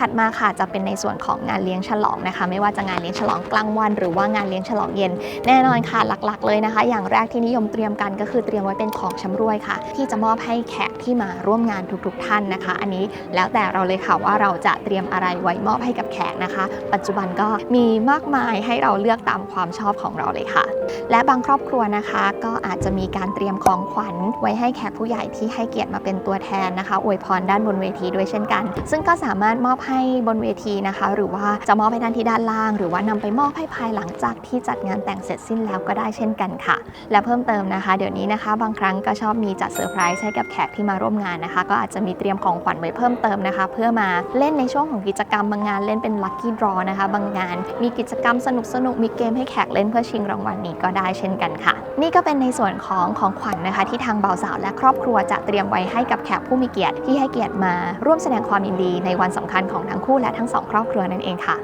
ถัดมาค่ะจะเป็นในส่วนของงานเลี้ยงฉลองนะคะ ไม่ว่าจะงานเลี้ยงฉลองกลางวัน หรือว่างานเลี้ยงฉลองเย็น แน่นอนค่ะหลักๆ เลยนะคะ อย่างแรกที่นิยมเตรียมกันก็คือเตรียมไว้เป็นของชำร่วยค่ะ ที่จะมอบให้แขกที่มาร่วมงานทุกๆ ท่านนะคะ อันนี้แล้วแต่เราเลยค่ะว่าเราจะเตรียมอะไรไว้มอบให้กับแขกนะคะ ปัจจุบันก็มีมากมายให้เราเลือกตามความชอบของเราเลยค่ะ และบางครอบครัวนะคะ ก็อาจจะมีการเตรียมของขวัญไว้ให้แขกผู้ใหญ่ที่ให้เกียรติมาเป็นตัวแทนนะคะอวยพรด้านบนเวทีด้วยเช่นกัน ซึ่งก็สามารถมอบให้บนเวทีนะคะ หรือว่าจะมอบให้ท่านที่ด้านล่าง หรือว่านำไปมอบให้ภายหลังจากที่จัดงานแต่งเสร็จสิ้นแล้วก็ได้เช่นกันค่ะ และเพิ่มเติมนะคะ เดี๋ยวนี้นะคะ บางครั้งก็ชอบมีจัดเซอร์ไพรส์ให้กับแขกที่มาร่วมงานนะคะ ก็อาจจะมีเตรียมของขวัญไว้เพิ่มเติมนะคะ เพื่อมาเล่นในช่วงของกิจกรรมบางงานเล่นเป็นลัคกี้ดรอนะคะ บางงาน มีกิจกรรมสนุกสนุกมีเกมให้แขกเล่นเพื่อชิงรางวัลนี้ก็ได้เช่นกันค่ะ นี่ก็เป็นในส่วนของของขวัญนะคะ ที่ทางบ่าวสาวและครอบครัวจะเตรียมไว้ให้กับแขกผู้มีเกียรติที่ให้เกียรติมาร่วมแสดงความยินดีในวันสำคัญของทั้งคู่และทั้งสองครอบครัวนั่นเองค่ะ